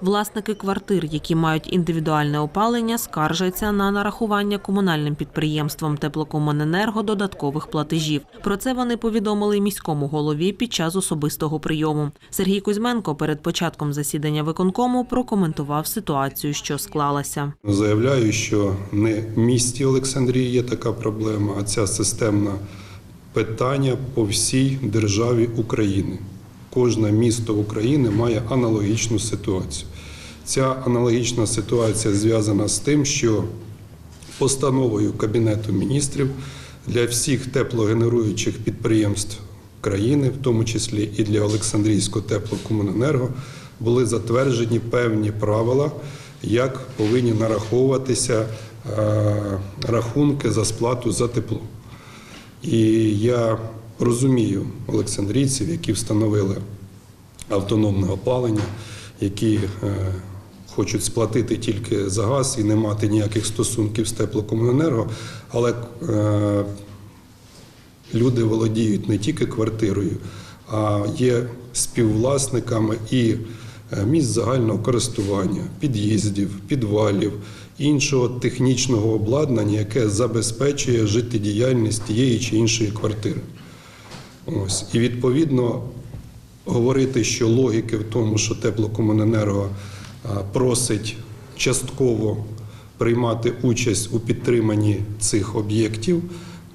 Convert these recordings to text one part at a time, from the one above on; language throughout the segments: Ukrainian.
Власники квартир, які мають індивідуальне опалення, скаржаться на нарахування комунальним підприємством Теплокомуненерго додаткових платежів. Про це вони повідомили міському голові під час особистого прийому. Сергій Кузьменко перед початком засідання виконкому прокоментував ситуацію, що склалася. Заявляю, що не в місті Олександрії є така проблема, а ця системна питання по всій державі України. Кожне місто України має аналогічну ситуацію. Ця аналогічна ситуація зв'язана з тим, що постановою Кабінету міністрів для всіх теплогенеруючих підприємств країни, в тому числі і для Олександрійського теплокомуненерго, були затверджені певні правила, як повинні нараховуватися е, рахунки за сплату за тепло. І я розумію олександрійців, які встановили автономне опалення, які е, хочуть сплатити тільки за газ і не мати ніяких стосунків з теплокомуненерго, але е, люди володіють не тільки квартирою, а є співвласниками і е, місць загального користування, під'їздів, підвалів, іншого технічного обладнання, яке забезпечує життєдіяльність тієї чи іншої квартири. Ось. І відповідно говорити, що логіки в тому, що теплокомуненерго просить частково приймати участь у підтриманні цих об'єктів,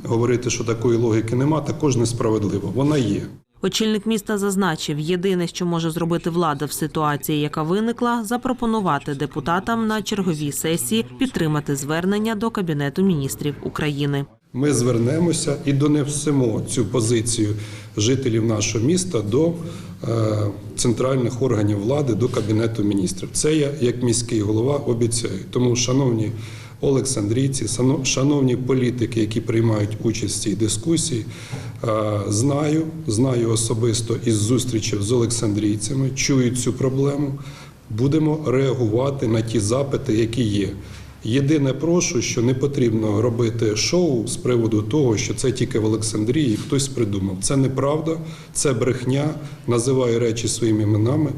говорити, що такої логіки нема, також несправедливо. Вона є. Очільник міста зазначив, єдине, що може зробити влада в ситуації, яка виникла, запропонувати депутатам на черговій сесії підтримати звернення до Кабінету міністрів України. Ми звернемося і донесемо цю позицію жителів нашого міста до е, центральних органів влади, до Кабінету міністрів. Це я, як міський голова, обіцяю. Тому, шановні олександрійці, шановні політики, які приймають участь в цій дискусії, е, знаю, знаю особисто із зустрічей з олександрійцями, чую цю проблему. Будемо реагувати на ті запити, які є. Єдине прошу, що не потрібно робити шоу з приводу того, що це тільки в Олександрії хтось придумав. Це неправда, це брехня. Називаю речі своїми іменами.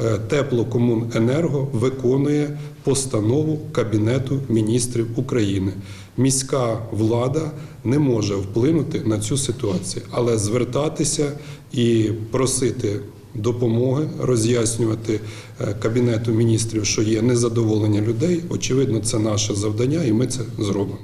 Е, Теплокомуненерго виконує постанову Кабінету міністрів України. Міська влада не може вплинути на цю ситуацію, але звертатися і просити допомоги, роз'яснювати е, Кабінету міністрів, що є незадоволення людей. Очевидно, це наше завдання, і ми це зробимо.